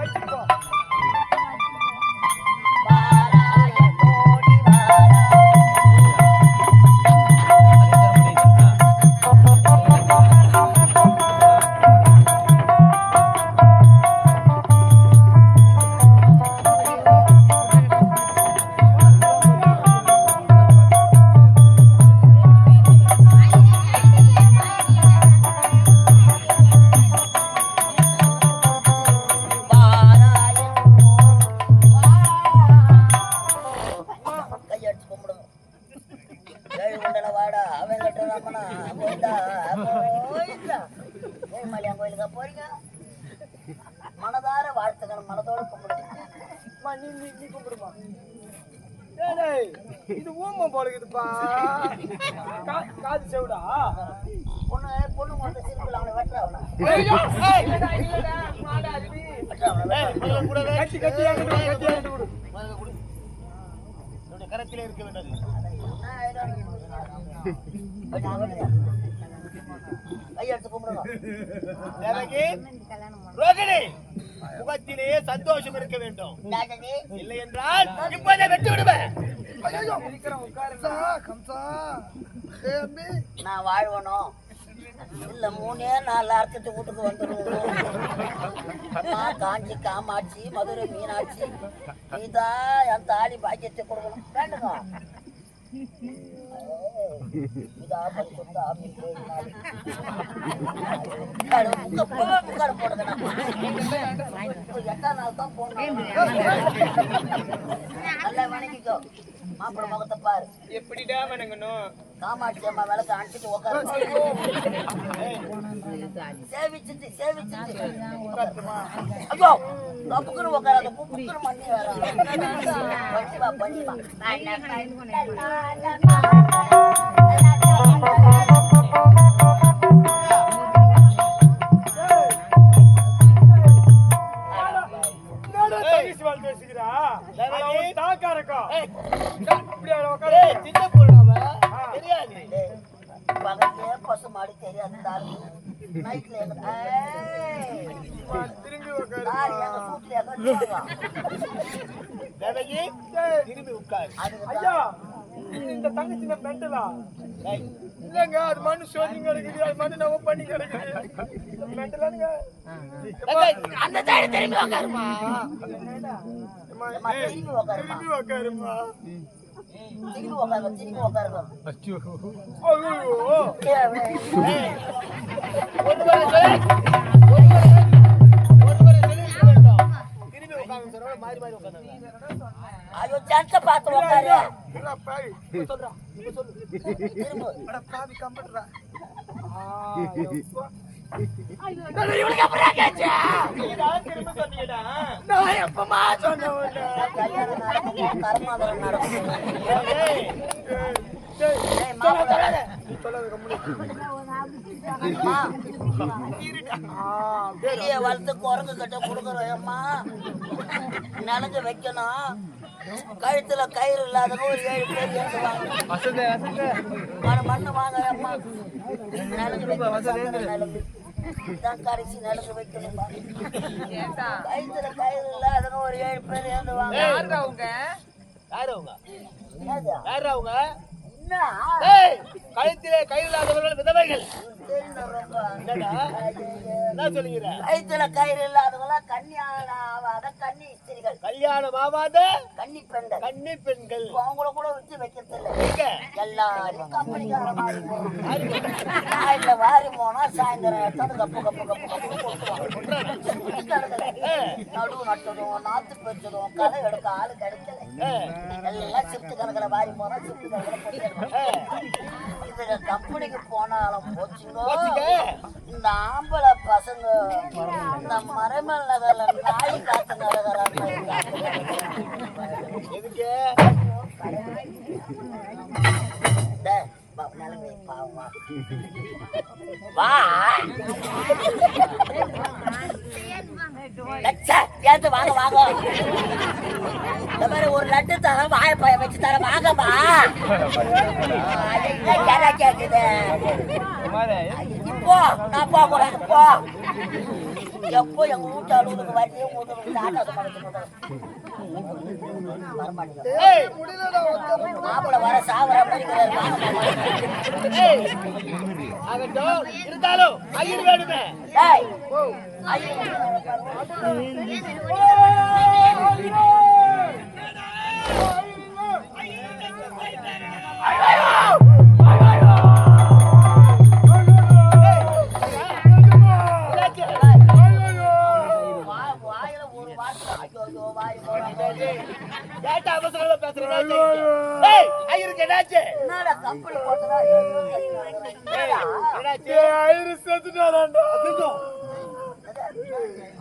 வச்சுக்கோ ஏழுமலையான் கோயிலுக்கா போறீங்க? மனதார வாழ்த்துக்கணும் மனதோட கும்பிடுங்க. அம்மா, நீ நீ நீ கும்பிடுமா? இது ஊமம் போல இருக்குதுப்பா. கா- காது செவிடா. பொண்ணு பொண்ணு மட்டும் சிரிப்பில் அவனை வெட்டுறவனா கட்டி கட்டி. கரத்திலே இருக்க தேவகி ரோகிணி முகத்திலே சந்தோஷம் இருக்க வேண்டும். இல்லை என்றால் இப்போதே வெட்டி விடுவேன். நான் வாழ்வனும் இல்ல மூணே நாலு அர்த்தத்தை வீட்டுக்கு வந்துருவோம். அம்மா காஞ்சி காமாட்சி மதுரை மீனாட்சி. நீதான் என் தாலி பாக்கியத்தை கொடுக்கணும். வேண்டுங்க இதா பரிசுத்தா நாள் தான் நல்லா முகத்தை பாரு எப்படிடா வணங்கணும்? காமாட்சி அம்மா விளக்கு அணைச்சிட்டு உட்காரு சேவிச்சுட்டு சேவிச்சுட்டு. ஐயோ கப்புக்குன்னு உட்காராத புப்புக்குன்னு மண்ணி வேற. பண்ணிவா பசு மாடு தெரியாது தாலி நைட்ல திரும்பி உட்காரு. திரும்பி உட்கார் ஐயா இந்த தங்கச்சி நான் மெண்டலா? ஏய், இல்லங்க அது மண்ணு சோதிங்க கிடைக்குது அது மண்ணு நம்ம பண்ணி கிடைக்குது. மெண்டலானுங்க. ஏய், அந்த சைடு திரும்பி உட்காருமா திரும்பி உட்காருமா திரும்பி உட்காருங்க திரும்பி உட்காருங்க ஐயோ ஏய், சொல்லி- சொல்லி. திரும்பி மாறி மாறி உட்காருங்க ஐயோ ஜனத்தை பார்த்து உட்காரு இல்ல சொல்றா இப்ப சொல்லு திரும்ப அட பாவி ஏய், கம்முனு. அம்மா, ஆ, வெளிய வளர்த்து குரங்கு கிட்ட கொடுக்குறோம் அம்மா நிலஞ்சு வைக்கணும். கழுத்துல கயிறு இல்லாதவங்க ஒரு ஏழு பேர் ஏற்றுவாங்க மண்ணு வாங்க வைக்கணும் இதான் கடைசி நிலங்கு வைக்கணும் கழுத்துல கயிறு இல்லாதவங்க ஒரு ஏழு பேர் ஏந்துவாங்க யாரு அவங்க என்னது? யாரு அவங்க என்ன? கழுத்திலே கை இல்லாதவர்கள் விதவைகள். கழுத்துல கயிறு இல்லாதவங்கள ஆகாத கன்னி ஸ்திரிகள். கல்யாணம் ஆகாத கன்னி பெண்கள். கன்னி பெண்கள். அவங்கள கூட விட்டு வைக்கிறது இல்லை? எல்லாரும் கம்பெனிக்கார வாரி போனா சாயந்தரம் எடுத்தாந்து கப்பு கப்பு கப்பு. நடுவு நட்டதும் நாத்து பறிச்சதும் களை எடுக்க ஆளு கிடைக்கல. எல்லாம் சிப்ட் கணக்கில் வாரி போனா சிப்ட் கணக்கில் இதுல கம்பெனிக்கு போனாலும் போச்சுங்க. இந்த ஆம்பளை பசங்க. இந்த மறைமல் நகர்ல நாய் காத்து நடக்கிறாங்க. எதுக்கு? வா, வாங்க வாங்க. இந்த மாதிரி ஒரு லட்டு வாய பய வச்சு தரேன். வாங்கம்மா. கேரா கேக்குது? இப்போ நான் போக கூடாது போ. எப்போ எங்க வீட்டு அலுவலுக்கு வண்டியே உங்களுக்கு மாப்பிள்ள வர சாவர இருந்தாலும் ஐயர் வேணுமே ஐயோ என்னாச்சு? வா- வாயில ஒரு வார்த்தை ஐயோ, ஐயோ, வாய் போடாத. ஏன்டா அவசரமா பேசுற என்னாச்சு? ஏய் ஐயருக்கு என்னாச்சு என்னடா கம்பெனி போட்டதா? ஐயோ, ஐயோ, ஐயோ, என்னடா? என்னாச்சு ஐயரு செத்துட்டாராண்டா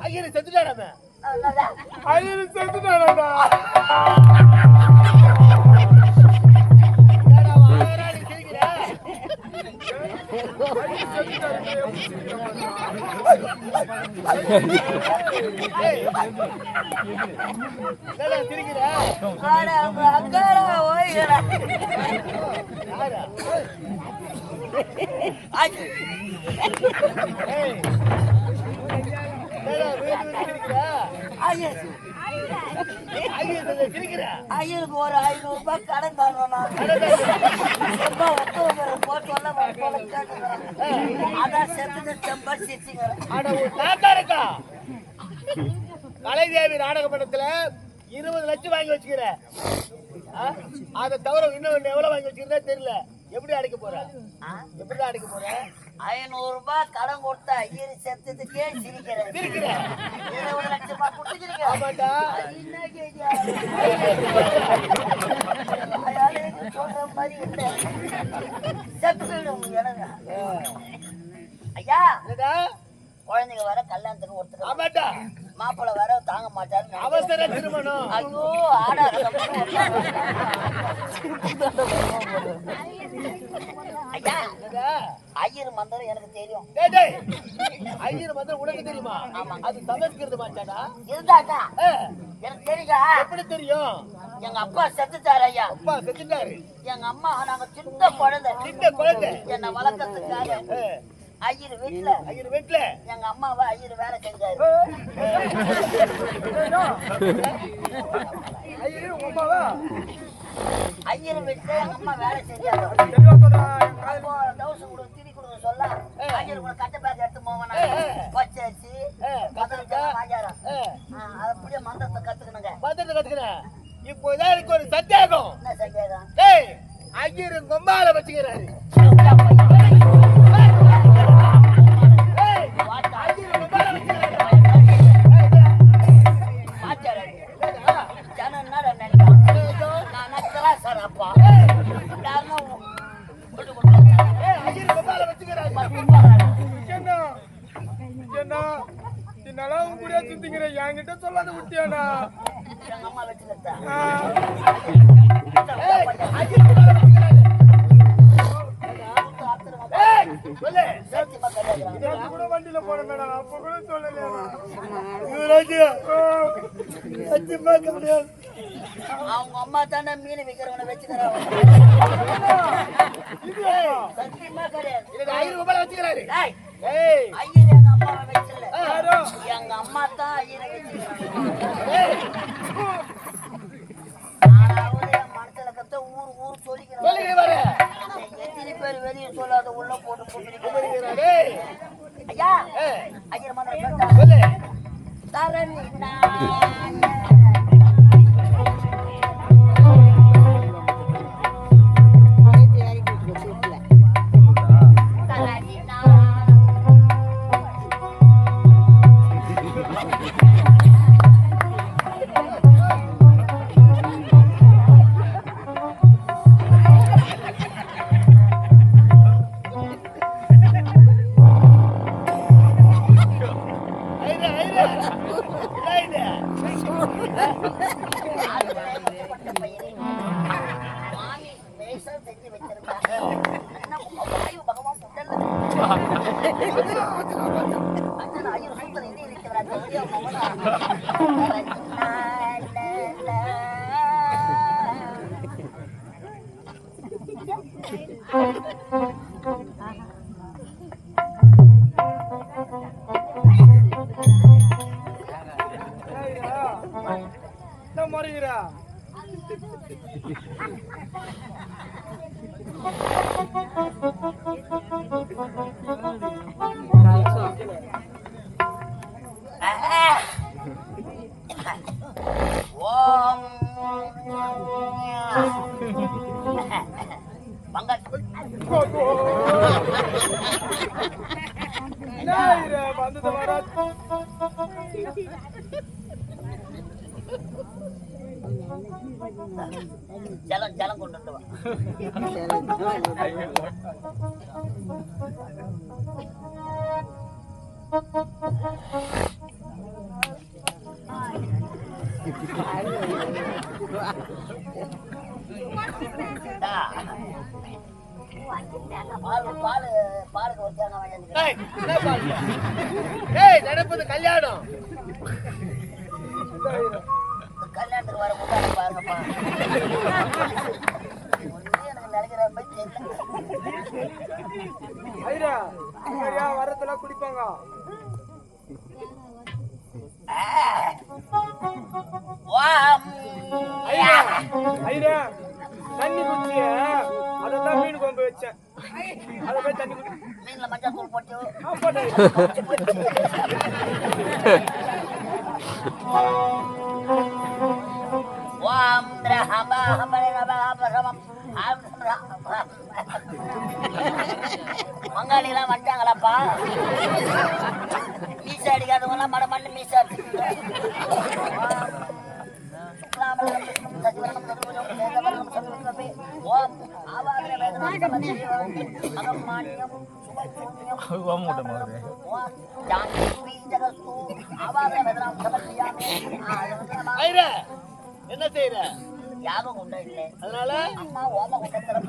ஐயர் செத்துட்டாராமே என்னடா? ஐயரு செத்துட்டாராண்டா ஐயோ, ஐயருக்கு ஒரு ஐநூறு ரூபாய் கடன் கேட்டுக்கிறேன். அதான் செத்துட்டு செம்பா சிரிச்சுக்கிறேன். கலைதேவி நாடக படத்துல இருபது லட்சம் வாங்கி வச்சுக்கிற ஆ? அதை தவிர இன்னும் எவ்வளவு வாங்கி வச்சுக்கிறதே தெரியல எப்படி அடைக்க போற? எப்படி அடைக்க போற ஐநூறு ரூபாய் கடன் கொடுத்த ஐயரு செத்துட்டுக்கே சிரிக்கிறேன். சிரிக்கிற இருபது லட்சம் ரூபாய் கொடுத்துக்கிறீங்க. சொல்ற மாதிரி இல்ல. செத்துடும். ஐயா குழந்தைங்க வர கல்யாணத்துக்கு ஒருத்தர் ஆமாண்டா. மாப்பிள்ளை வர தாங்க மாட்டாரு அவசர திருமணம். ஐயோ என்னடா ஐயர் மந்திரம் எனக்கு தெரியும். ஐயர் வந்து உனக்கு தெரியுமா? அது சமஸ்கிருத மாட்டாடா இருந்தாக்கா எனக்கு தெரியுங்க எப்படி தெரியும்? எங்க அப்பா செத்துட்டாரு ஐயா. அப்பா செத்துட்டாரு. எங்க அம்மா நாங்க சின்ன குழந்தை. சின்ன குழந்தை. என்னை வளர்க்கறதுக்காக. ஐயர் வீட்டுல ஐயர் வீட்டுல எங்க அம்மாவை ஐயர் வேலை செஞ்சாரு. ஐயரு அம்மாவா? ஐயர் வீட்டுல எங்க அம்மா வேலை செஞ்சாரு. தவசம் கொடு திரி கொடுக்க சொல்ல ஐயர் கூட கட்ட பேக் எடுத்து போவேன் பச்சை அரிசி ஏ, கத்திரிக்கா வாங்கியாரம் ஏ, அது அப்படியே மந்திரத்தை கத்துக்கணுங்க. பத்திரத்தை கத்துக்கிறேன். இப்போ இதான் எனக்கு ஒரு சந்தேகம். என்ன சந்தேகம்? ஐயர் கொம்பால வச்சுக்கிறாரு. என்ன என்னால உன் கூட சுத்திக்கிற? என்கிட்ட சொல்லாத. நேத்து கூட வண்டியில போன மேடம் அப்ப கூட சொல்லலையா? அவங்க அம்மா தானே மீன் விக்கிறவனை வச்சுக்கிறாங்க. சத்தியமா கிடையாது ஐயர் கொம்பால வச்சுக்கிறாரு. எங்க அம்மாவை எங்க அம்மா தான் ஐயரை ஆனாவது என் மனசுல கத்த ஊர் ஊர் சொல்லிக்கிறேன் எத்தனை பேர் வெளியே சொல்லாத உள்ள போட்டு ஏய் ஐயா ஐயர் சொல்லு. தரணி ஐயா 待ってろ! ஓம் பங்க என்ன இது வந்தது வர ஜலம் ஜலம் கொண்டு வா நடப்பது கல்யாணம் கல்யாணத்துக்கு வர முன்னாடி பாருங்கப்பா நினைக்கிற மாதிரி தெரியல வரத்துல குடிப்பாங்க. ஐயா ஐயா தண்ணி குடிச்சிய? அதான் மீன் கொண்டு வச்சேன். அதை போய் தண்ணி குடி. மீன்ல மஞ்சள் தூள் போட்டு. ஓம் திரஹப ஹபரே ரப ஹபரமம் ர- பங்காளிலாம் வந்துட்டாங்களாப்பா? மீச அடிக்காதவங்களாம் மட மண்ணு மீச ஐரா, என்ன செய்யற யாகம் உண்டா இல்லை அதனால? அம்மா ஓம குண்டத்துல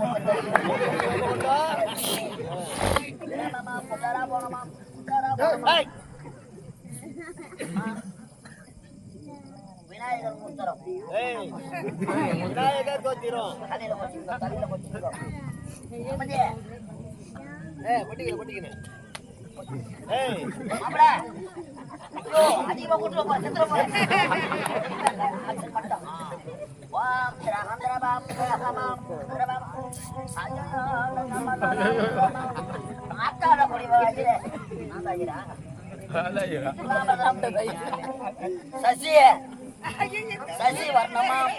விநாயகர் மூத்தரம் விநாயகர் கோத்திரம். கதையில கொட்டிக்கோ கதையில கொட்டிக்கோ அம்மாடி, அதிகமா கூட்டு ஆத்தாட சசி வர்ணமாம்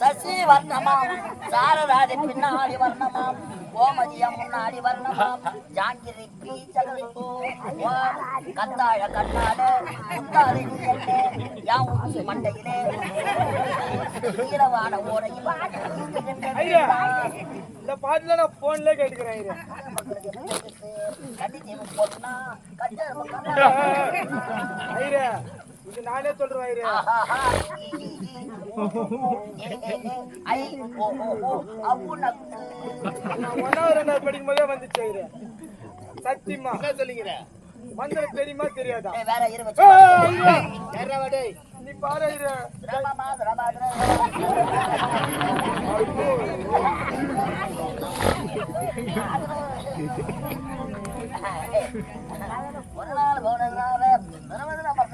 சசி வர்ணமாம் சாரதாதி பின்னாடி வர்ணமாம். கோமதியம் முன்னாடி வர்ணமாம். ஜாங்கிரி ஓம் கத்தாழ கண்ணாடு யாம் உச்சி மண்டையிலே. ஈரவான இந்த பாட்டுல நான் போன்ல கேட்டுக்கிறேன் ஐயா இது நானே சொல்றேன் ஒன்னாவது ரெண்டாவது படிக்கும் போதே வந்துச்சு ஐயா சத்தியமா. என்ன சொல்லிக்கிற மந்திரம் தெரியுமா தெரியாதா? வேற நீ பாரு. ஒரு நாள் போனதுனால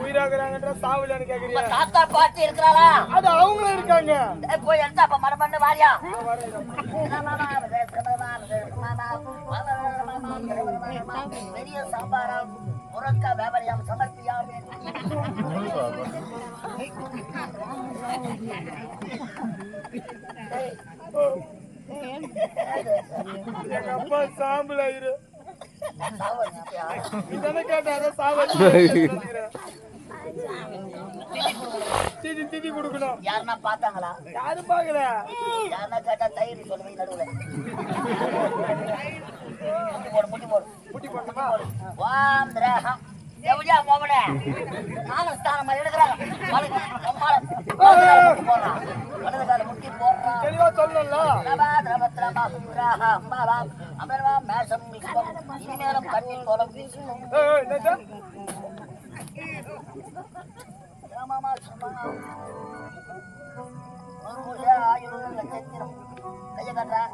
உயிராகிறாங்கன்ற சாவலன்னு கேக்குறியா? தாத்தா பாட்டி இருக்கிறாளா? அது அவங்களும் இருக்காங்க. போய் எடுத்தா அப்ப மரமண்டு வாரியா. நான் வரேன். பெரிய சாம்பாரம் முரக்கா வியாபாரியாம் சமர்ப்பியாமே. எங்க அப்பா திதி திதி கொடுக்கணும் யாருன்னா பார்த்தாங்களா யாரும் பாக்கல யாருன்னா கேட்டா தயிர் சொல்லுவீங்க நடுவுல முட்டி போடு முட்டி போடு குட்டி பண்ணமா வாம் திரகம் எவடியா மோமனே. நானும் ஸ்தானம் மாதிரி எடுக்கிறாங்க முட்டி போடுறான். தெளிவா மேஷம் இனிமேலும் கண்ணில் கோலம் சும்மா. ஆயிரம் லட்சத்திரம். கைய காட்டுறா.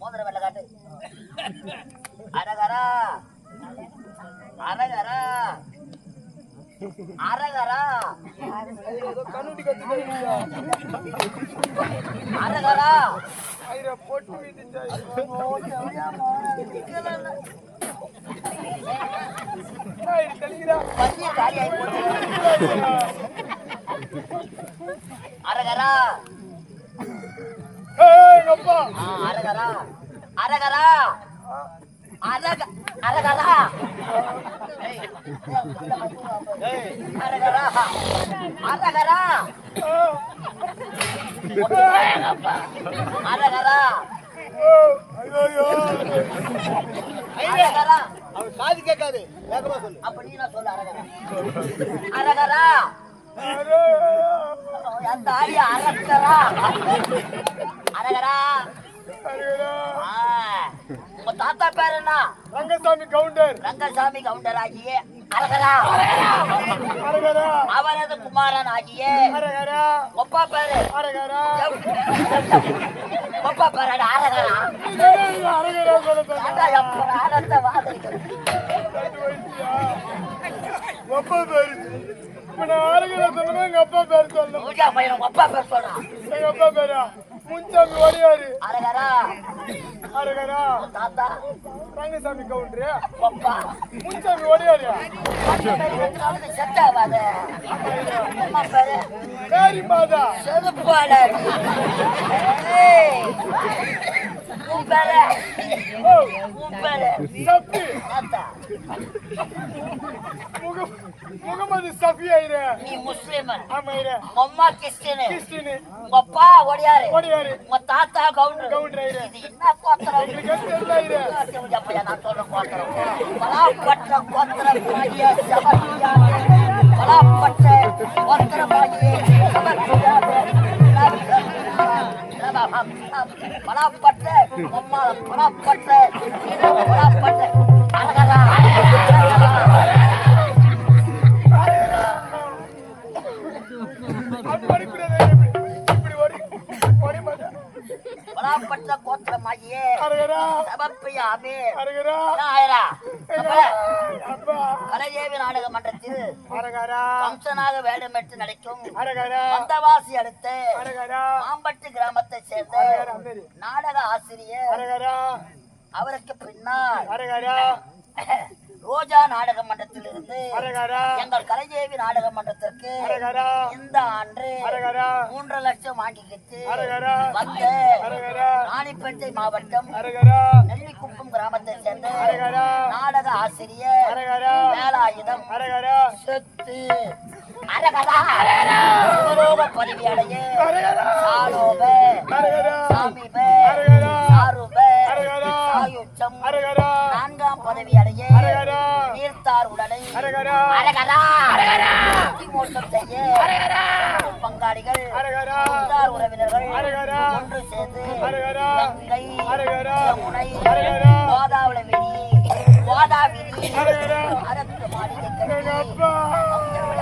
மோதிர வெள்ள காட்டு. அரகரா அரகரா. அரகரா. அரகரா. போட்டு அரகரா அரகரா. அரகரா. அரக அரகரா அரகரா அரகரா அரகரா அவர் காது கேட்காது வேகமா சொல்லு அப்ப நீ நான் சொல்ல அரகரா அரகரா அரகரா அரகரா உங்க தாத்தா பேர் என்ன? ரங்கசாமி கவுண்டர். ரங்கசாமி கவுண்டர் ஆகிய அரகரா அரகரா அவரது குமாரன் ஆகிய அரகரா ஒப்பா பேரு. அரகரா ஒப்பா பேரு அரகரா ஆனந்த அப்பா பேரு. இப்ப நான் அரகரா சொல்லணும் எங்க அப்பா பேர் பையன் ஒப்பா பேர் சொல்றான். எங்க அப்பா பேரா? முன்சாமி ஒடியாரு அரகரா அரகரா தாத்தா. ரங்கசாமி கவுண்டரு. ஒப்பா முன்சாமி அவனுக்கு செட் ஆகாது மேரி மாதா. செருப்பாளர் ஏய், உன் பேரு ஓ முகமது சஃபி ஐரே நீ முஸ்லிமன் ஆமா ஐரே அம்மா கிறிஸ்டினு கிறிஸ்டினு உங்க அப்பா ஒடியாரு ஒடியாரு உங்க தாத்தா கவுண்டர் கவுண்டர் ஐரே இது என்ன கோத்திரம் தெரியல ஐரே நான் சொல்ற கோத்திரம் பலாப்பற்ற பலாப்பற்ற அழகரா அப்படி பலாப்பற்ற கோத்திரமாகிய. அப்பா கலைதேவி நாடக மன்றத்தில் கம்சனாக வேடமிட்டு நடிக்கும் வந்தவாசி அடுத்த மாம்பட்டு கிராமத்தை சேர்ந்த நாடக ஆசிரியர். அவருக்கு பின்னால் ரோஜா நாடக மன்றத்தில் இருந்து அரகரா எங்கள் கலைதேவி நாடக மன்றத்திற்கு இந்த ஆண்டு மூன்று லட்சம் வாங்கிக்கிட்டு வந்த ராணிப்பேட்டை மாவட்டம் நெல்லிக்குப்பம் கிராமத்தை சேர்ந்த நாடக ஆசிரியர் வேலாயுதம் சொத்து. அரகதா சிவலோக பதவி அடைய சாலோப அரகரா சாமிப. அரகரா சாருப. அரகரா சாயுச்சம். அரகரா நான்காம் பதவி அடைய அரகரா நீர்த்தார் உடலை அரகரா அரகரா மோசம் செய்ய. பங்காளிகள். அரகரா நீர்த்தார் உறவினர்கள். அரகரா ஒன்று சேர்ந்து அரகரா கங்கை அரகரா அரகரா கோதாவளி கோதாவிரி அரகரா அரக்கு மாளிகை கட்டி அப்பா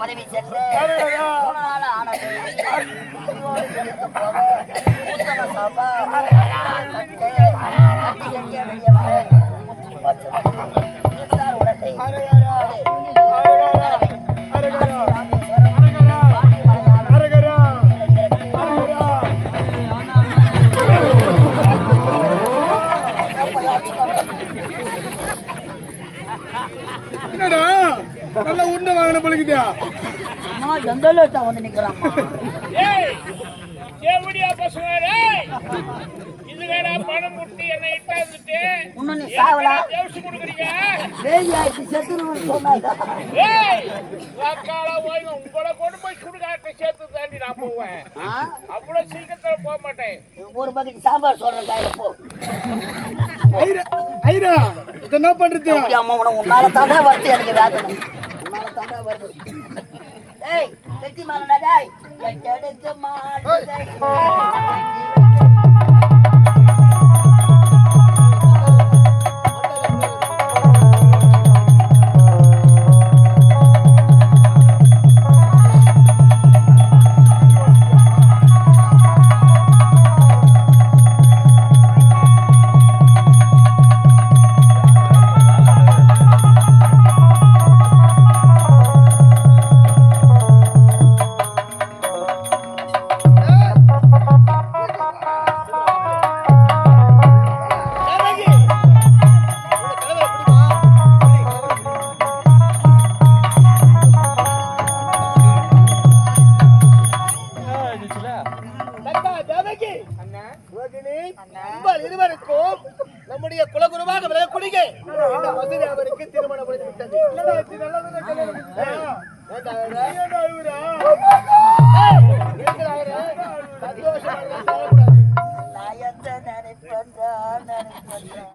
பதவி சென்று ஆனது பழகுதா அம்மா ஜந்தல வந்து நிக்கிறாம்மா. ஏய் எப்படியா டேய் இது வேற பணம் முட்டி என்ன இட்டாந்துட்டு. நீ சாவலா? தேவசி கொடுக்குறீங்க? வேதி ஆயிடுச்சு செத்துருன்னு சொன்னாங்க. ஏய் வாக்கால போய் உங்களை கொண்டு போய் சுடுகாட்டை சேர்த்து தாண்டி நான் போவேன்? அவ்வளவு சீக்கிரத்துல போக மாட்டேன். ஒரு பக்கெட் சாம்பார் சொல்றேன் கையில போ. ஐரா ஐரா இத என்ன பண்றது? அம்மா உன உன்னால தாண்டா வருது எனக்கு வேதனை. தாண்டா வருது ஏய் கெட்டி மாலடா டேய். எட்டெடுத்து மாடு